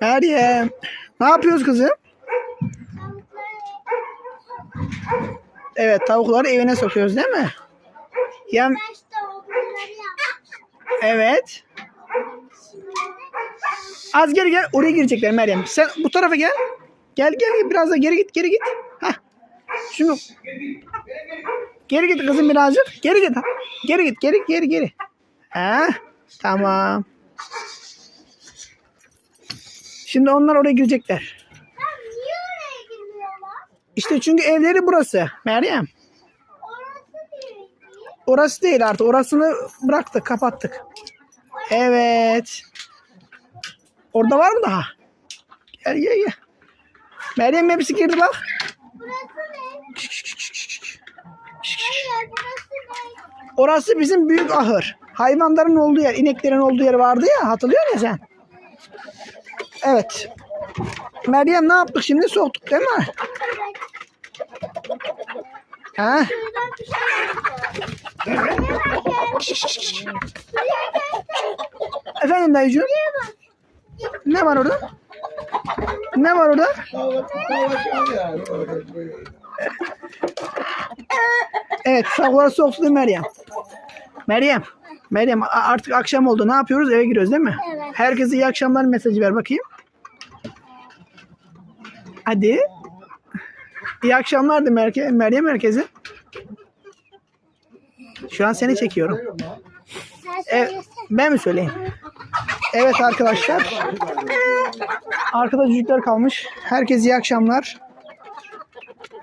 Meryem. Ne yapıyoruz kızım? Evet tavukları evine sokuyoruz değil mi? Yem evet. Az geri gel. Oraya girecekler Meryem. Sen bu tarafa gel. Gel gel biraz da geri git geri git. Hah. Şunu Geri git kızım birazcık. Geri git. Geri git geri geri geri. Ha? Tamam. Şimdi onlar oraya girecekler. Niye oraya girmiyorlar? İşte çünkü evleri burası. Meryem. Orası değil. Orası değil artık. Orasını bıraktık, kapattık. Evet. Orada var mı daha? Gel gel gel. Meryem hepsi girdi bak. Burası ne? Hayır burası ne? Orası bizim büyük ahır. Hayvanların olduğu yer, ineklerin olduğu yer vardı ya. Hatırlıyor musun sen? Evet. Meryem ne yaptık şimdi? Soktuk değil mi? Ha? Efendim dayıcığım? Ne var orada? Ne var orada? Evet, tavukları soktu Meryem. Meryem, Meryem artık akşam oldu. Ne yapıyoruz? Eve giriyoruz değil mi? Evet. Herkese iyi akşamlar mesajı ver bakayım. Hadi. İyi akşamlar de Merke Meryem herkese. Şu an seni çekiyorum. Söylesene. ben mi söyleyeyim? Evet arkadaşlar. Arkada çocuklar kalmış. Herkese iyi akşamlar.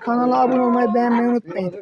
Kanala abone olmayı beğenmeyi unutmayın.